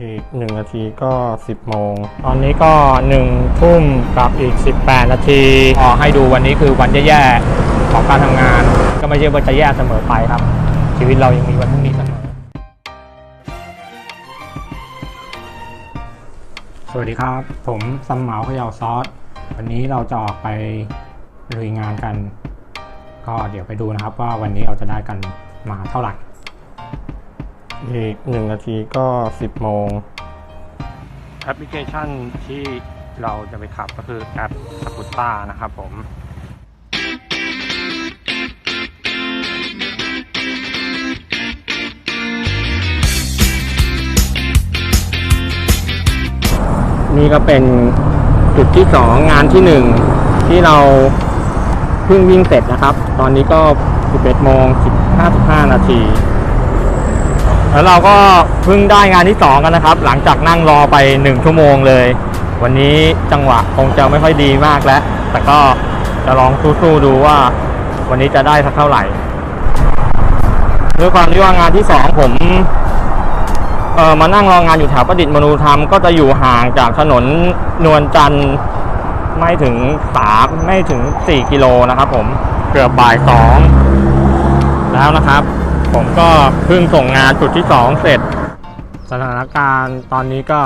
อีกหนึ่งนาทีก็ 10 โมง ตอนนี้ก็ 1 ทุ่มกับอีก 18 นาทีขอให้ดูวันนี้คือวันแย่ๆของการทำงาน ก็ไม่ใช่ว่าจะแย่เสมอไปครับ ชีวิตเรายังมีวันพรุ่งนี้เสมอสวัสดีครับ ผมซัมเหมาเขย่าซอส วันนี้เราจะออกไปลุยงานกัน ก็เดี๋ยวไปดูนะครับว่าวันนี้เราจะได้กันมาเท่าไหร่ อีกหนึ่งนาทีก็10โมงแอปพลิเคชันที่เราจะไปขับก็คือแอปสกูต้านะครับผมนี่ก็เป็นจุดที่2งงานที่1ที่เราเพิ่งวิ่งเสร็จนะครับ ตอนนี้ก็ 11โมง55นาที แล้วเราก็เพิ่งได้งานที่ 2 กันนะครับ หลังจากนั่งรอไป 1 ชั่วโมงเลย วันนี้จังหวะคงจะไม่ค่อยดีมากแล้ว แต่ก็จะลองสู้ๆดูว่า วันนี้จะได้สักเท่าไหร่ด้วยความที่ว่างานที่ 2 ผมเออมานั่งรองานอยู่แถวประดิษฐ์มนูธรรมก็จะอยู่ห่างจากถนนนวลจันทร์ไม่ถึงสามไม่ถึง4กิโลนะครับผมเกือบบ่ายสองแล้วนะครับ ผมก็เพิ่งส่งงานจุดที่2เสร็จ สถานการณ์ตอนนี้ก็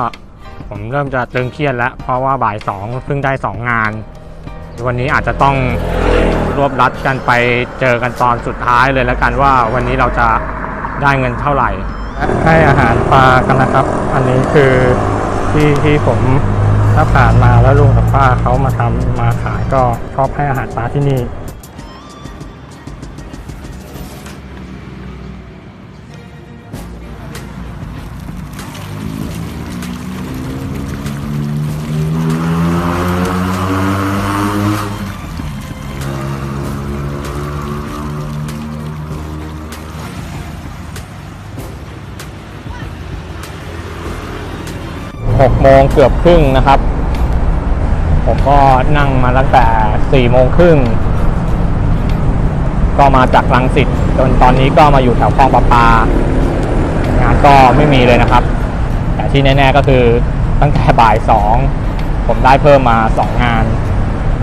ผมเริ่มจะตึงเครียดแล้ว เพราะว่าบ่ายสองเพิ่งได้2งาน วันนี้อาจจะต้องรวบรัดกันไปเจอกันตอนสุดท้ายเลยแล้วกันว่าวันนี้เราจะได้เงินเท่าไหร่ ให้อาหารปลากันนะครับ อันนี้คือที่ที่ผมถ้าผ่านมาแล้วลุงกับป้าเขามาทำมาขายก็ชอบให้อาหารปลาที่นี่ หกโมงเกือบครึ่งนะครับ ผมก็นั่งมาตั้งแต่สี่โมงครึ่งก็มาจากลังสิตจนตอนนี้ก็มาอยู่แถวคลองประปางานก็ไม่มีเลยนะครับ แต่ที่แน่ๆก็คือตั้งแต่บ่ายสองผมได้เพิ่มมาสองงาน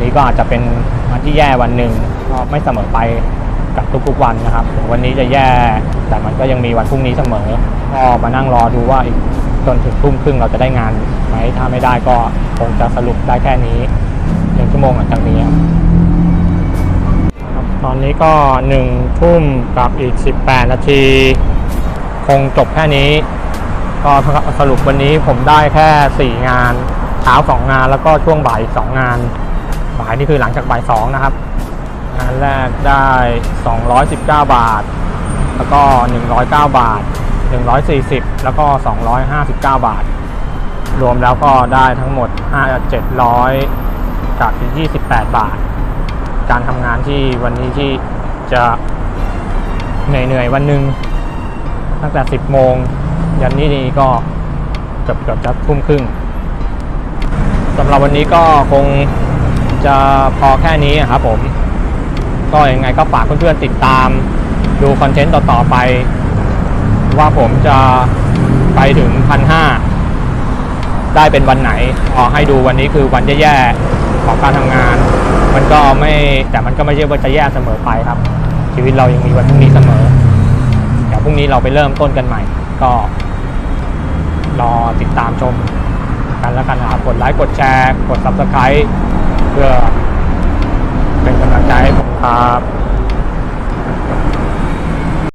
นี้ก็อาจจะเป็นวันที่แย่วันหนึ่งก็ไม่เสมอไปกับทุกๆวันนะครับ วันนี้จะแย่แต่มันก็ยังมีวันพรุ่งนี้เสมอก็มานั่งรอดูว่าอีก จนถึงทุ่มครึ่งเราจะได้งานไหมถ้าไม่ได้ก็คงจะสรุปได้แค่นี้หนึ่งชั่วโมงหลังจากนี้ตอนนี้ก็หนึ่งทุ่มกับอีก 18 นาที คงจบแค่นี้ ก็สรุปวันนี้ผมได้แค่ 4 งานเช้า 2 งานแล้วก็ช่วงบ่ายอีก2งาน บ่ายนี่คือหลังจากบ่าย 2 นะครับ งานแรกได้ 219 บาท แล้วก็ 109 บาท 140 แล้วก็ 259 บาท รวมแล้วก็ได้ทั้งหมด5 700 กับอีก28 บาท การทำงานที่วันนี้ที่จะเหนื่อยๆ วันหนึ่งตั้งแต่ 10 โมง ยันนี่นี่ก็เกือบเกือบจะทุ่มครึ่งสำหรับวันนี้ก็คงจะพอแค่นี้ครับผม ก็ยังไงก็ฝากเพื่อนๆติดตามดูคอนเทนต์ต่อๆไป ว่าผมจะไปถึงพันห้าได้เป็นวันไหนขอให้ดูวันนี้คือวันแย่ๆของการทำงาน มันก็ไม่แต่มันก็ไม่ใช่ว่าจะแย่เสมอไปครับ ชีวิตเรายังมีวันพรุ่งนี้เสมอเดี๋ยวพรุ่งนี้เราไปเริ่มต้นกันใหม่ ก็ รอติดตามชมกันแล้วกันนะครับกดไลค์กดแชร์ กด Subscribe เพื่อเป็นกำลังใจให้ผมครับ